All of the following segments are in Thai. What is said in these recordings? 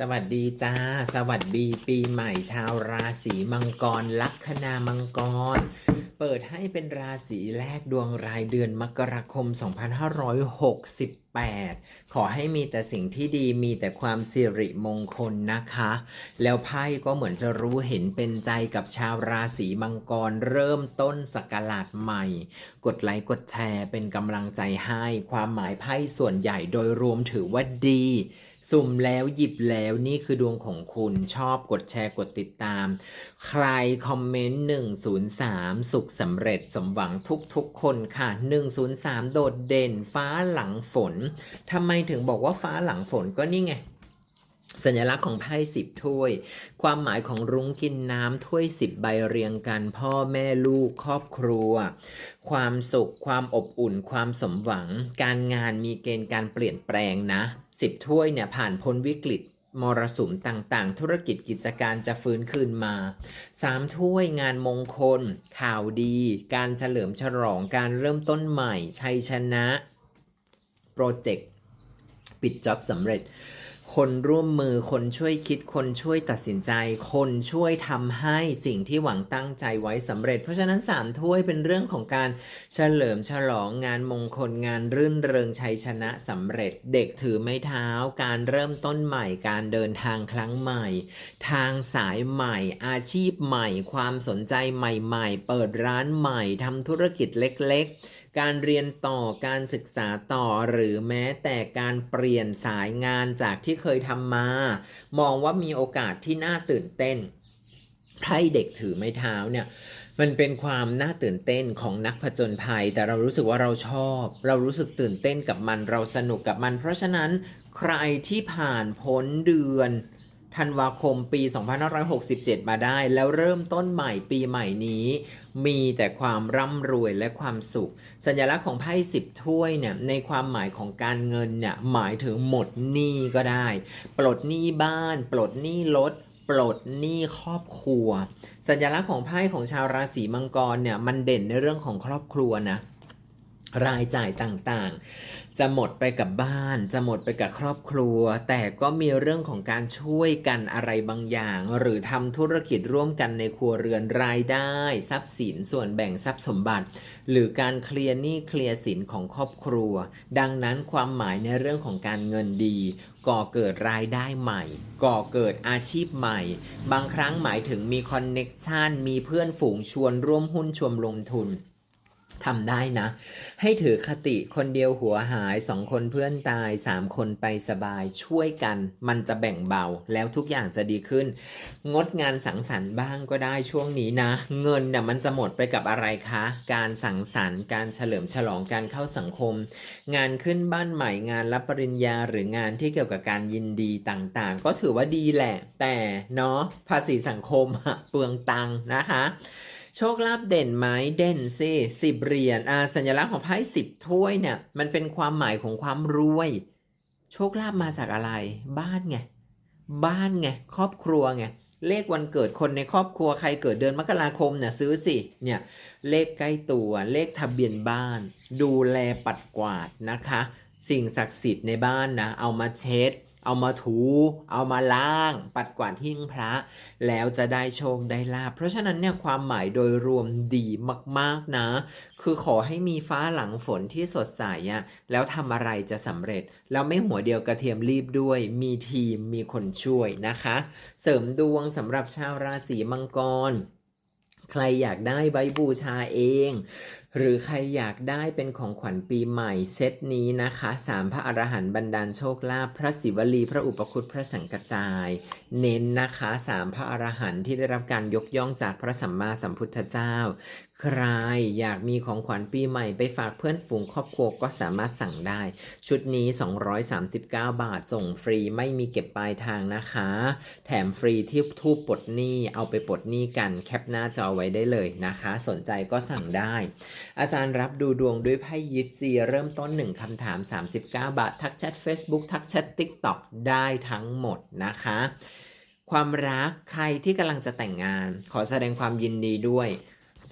สวัสดีจ้า สวัสดีปีใหม่ชาวราศีมังกร ลัคนามังกร เปิดให้เป็นราศีแรกดวงรายเดือนมกราคม 2568 ขอให้มีแต่สิ่งที่ดีมีแต่ความสิริมงคลนะคะ แล้วไพ่ก็เหมือนจะรู้เห็นเป็นใจกับชาวราศีมังกร เริ่มต้นสกราชใหม่ กดไลค์กดแชร์เป็นกำลังใจให้ ความหมายไพ่ส่วนใหญ่โดยรวมถือว่าดี สุ่มแล้วหยิบแล้วนี่คือดวงของคุณชอบกดแชร์กดติดตาม ใครคอมเมนต์ 103 สุขสำเร็จสมหวังทุกๆคนค่ะ 103 โดดเด่นฟ้าหลังฝนทำไมถึงบอกว่าฟ้าหลังฝนก็นี่ไงสัญลักษณ์ของไพ่สิบถ้วย ความหมายของรุ้งกินน้ำถ้วยสิบใบเรียงกัน พ่อแม่ลูกครอบครัว ความสุข ความอบอุ่น ความสมหวัง การงานมีเกณฑ์การเปลี่ยนแปลงนะ สิบถ้วยเนี่ยผ่านพ้นวิกฤตมรสุมต่างๆ ธุรกิจกิจการจะฟื้นคืนมาสามถ้วยงานมงคล ข่าวดี การเฉลิมฉลองการเริ่มต้นใหม่ ชัยชนะ โปรเจกต์ ปิดจ็อบสำเร็จ คนร่วมมือ คนช่วยคิด คนช่วยตัดสินใจ คนช่วยทำให้สิ่งที่หวังตั้งใจไว้สำเร็จ เพราะฉะนั้นสามถ้วยเป็นเรื่องของการเฉลิมฉลองงานมงคลงานรื่นเริงชัยชนะสำเร็จ เด็กถือไม้เท้า การเริ่มต้นใหม่ การเดินทางครั้งใหม่ ทางสายใหม่ อาชีพใหม่ ความสนใจใหม่ ๆ เปิดร้านใหม่ทำธุรกิจเล็ก ๆการเรียนต่อการศึกษาต่อหรือแม้แต่การเปลี่ยนสายงานจากที่เคยทำมา มองว่ามีโอกาสที่น่าตื่นเต้นไพ่เด็กถือไม้เท้าเนี่ยมันเป็นความน่าตื่นเต้นของนักผจญภัย แต่เรารู้สึกว่าเราชอบ เรารู้สึกตื่นเต้นกับมันเราสนุกกับมัน เพราะฉะนั้นใครที่ผ่านพ้นเดือน ธันวาคมปี 2567 มาได้ แล้วเริ่มต้นใหม่ปีใหม่นี้ มีแต่ความร่ำรวยและความสุข สัญลักษณ์ของไพ่สิบถ้วยเนี่ยในความหมายของการเงินเนี่ยหมายถึงหมดหนี้ก็ได้ ปลดหนี้บ้าน ปลดหนี้รถปลดหนี้ครอบครัว สัญลักษณ์ของไพ่ของชาวราศีมังกรเนี่ยมันเด่นในเรื่องของครอบครัวนะ รายจ่ายต่างๆ จะหมดไปกับบ้าน จะหมดไปกับครอบครัว แต่ก็มีเรื่องของการช่วยกันอะไรบางอย่าง หรือทำธุรกิจร่วมกันในครัวเรือนรายได้ ทรัพย์สินส่วนแบ่งทรัพย์สมบัติ หรือการเคลียร์หนี้เคลียร์สินของครอบครัว ดังนั้นความหมายในเรื่องของการเงินดี ก่อเกิดรายได้ใหม่ ก่อเกิดอาชีพใหม่ บางครั้งหมายถึงมีคอนเน็กชันมีเพื่อนฝูงชวนร่วมหุ้นชวนลงทุน ทำได้นะ ให้ถือคติคนเดียวหัวหายสองคนเพื่อนตายสามคนไปสบายช่วยกัน มันจะแบ่งเบาแล้วทุกอย่างจะดีขึ้น งดงานสังสรรค์บ้างก็ได้ช่วงนี้นะ เงินน่ะมันจะหมดไปกับอะไรคะ การสังสรรค์ การเฉลิมฉลองการเข้าสังคม งานขึ้นบ้านใหม่งานรับปริญญาหรืองานที่เกี่ยวกับการยินดีต่างๆ ก็ถือว่าดีแหละ แต่เนาะภาษีสังคมเปลืองตังค์นะคะ โชคลาภเด่นไหมเด่นสิสิบเหรียญอ่าสัญลักษณ์ของไพ่สิบถ้วยเนี่ย มันเป็นความหมายของความรวย โชคลาภมาจากอะไร บ้านไง บ้านไง ครอบครัวไง เลขวันเกิดคนในครอบครัวใครเกิดเดือนมกราคมเนี่ยซื้อสิ เนี่ย เลขใกล้ตัว เลขทะเบียนบ้าน ดูแลปัดกวาดนะคะ สิ่งศักดิ์สิทธิ์ในบ้านนะ เอามาเช็ด เอามาถู เอามาล้าง ปัดกวาดหิ้งพระ แล้วจะได้โชคได้ลาภเพราะฉะนั้นเนี่ยความหมายโดยรวมดีมากๆนะ คือขอให้มีฟ้าหลังฝนที่สดใสอะแล้วทำอะไรจะสำเร็จ แล้วไม่หัวเดียวกระเทียมรีบด้วย มีทีมมีคนช่วยนะคะ เสริมดวงสำหรับชาวราศีมังกร ใครอยากได้ใบบูชาเอง หรือใครอยากได้เป็นของขวัญปีใหม่เซตนี้นะคะสามพระอรหันต์บันดาลโชคลาภพระศิวลี พระอุปคุตพระสังกจาย เน้นนะคะสามพระอรหันต์ที่ได้รับการยกย่องจากพระสัมมาสัมพุทธเจ้า ใครอยากมีของขวัญปีใหม่ไปฝากเพื่อนฝูงครอบครัวก็สามารถสั่งได้ ชุดนี้ 239 บาทส่งฟรีไม่มีเก็บปลายทางนะคะ แถมฟรีที่ทูบปลดหนี้เอาไปปลดหนี้กันแคปหน้าจอไว้ได้เลยนะคะ สนใจก็สั่งได้อาจารย์รับดูดวงด้วยไพ่ยิปซีเริ่มต้น 1คำถาม 39 บาท ทักแชท Facebook ทักแชท TikTok ได้ทั้งหมดนะคะ ความรักใครที่กำลังจะแต่งงาน ขอแสดงความยินดีด้วย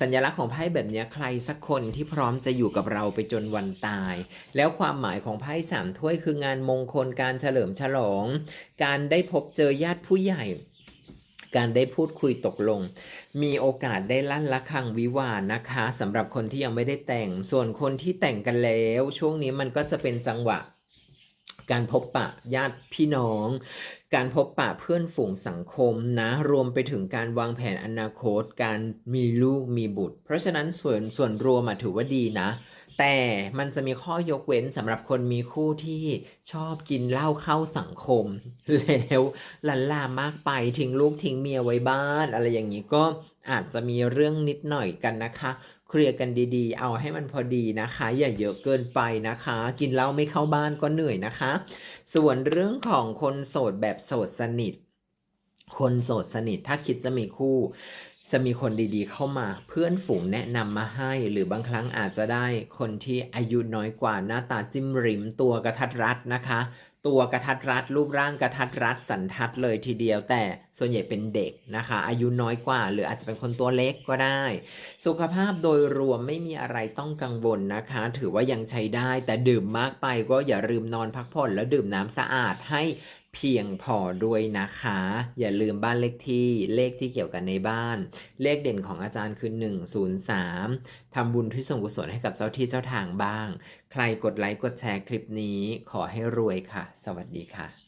สัญลักษณ์ของไพ่แบบนี้ใครสักคนที่พร้อมจะอยู่กับเราไปจนวันตาย แล้วความหมายของไพ่สามถ้วยคืองานมงคลการเฉลิมฉลอง การได้พบเจอญาติผู้ใหญ่ การได้พูดคุยตกลง มีโอกาสได้ลั่นละคังวิวาห์นะคะสำหรับคนที่ยังไม่ได้แต่ง ส่วนคนที่แต่งกันแล้ว ช่วงนี้มันก็จะเป็นจังหวะ การพบปะญาติพี่น้อง การพบปะเพื่อนฝูงสังคมนะ รวมไปถึงการวางแผนอนาคต การมีลูกมีบุตร เพราะฉะนั้นส่วนส่วนรวมถือว่าดีนะ แต่มันจะมีข้อยกเว้นสำหรับคนมีคู่ที่ชอบกินเหล้าเข้าสังคม แล้วลันลามากไปทิ้งลูกทิ้งเมียไว้บ้าน อะไรอย่างนี้ก็อาจจะมีเรื่องนิดหน่อยกันนะคะ เคลียร์กันดีๆ เอาให้มันพอดีนะคะ อย่าเยอะเกินไปนะคะ กินเหล้าไม่เข้าบ้านก็เหนื่อยนะคะ ส่วนเรื่องของคนโสดแบบโสดสนิท คนโสดสนิทถ้าคิดจะมีคู่ จะมีคนดีๆเข้ามา เพื่อนฝูงแนะนำมาให้ หรือบางครั้งอาจจะได้คนที่อายุน้อยกว่าหน้าตาจิ้มริมตัวกระทัดรัดนะคะ ตัวกระทัดรัดรูปร่างกระทัดรัดสันทัดเลยทีเดียว แต่ส่วนใหญ่เป็นเด็กนะคะ อายุน้อยกว่า หรืออาจจะเป็นคนตัวเล็กก็ได้ สุขภาพโดยรวมไม่มีอะไรต้องกังวลนะคะ ถือว่ายังใช้ได้ แต่ดื่มมากไปก็อย่าลืมนอนพักผ่อนแล้วดื่มน้ำสะอาดให้ เพียงพอด้วยนะคะ อย่าลืมบ้านเลขที่เลขที่เกี่ยวกันในบ้าน เลขเด่นของอาจารย์คือ 103ทำบุญที่ส่งกุศลให้กับเจ้าที่เจ้าทางบ้าง ใครกดไลค์กดแชร์คลิปนี้ขอให้รวยค่ะ สวัสดีค่ะ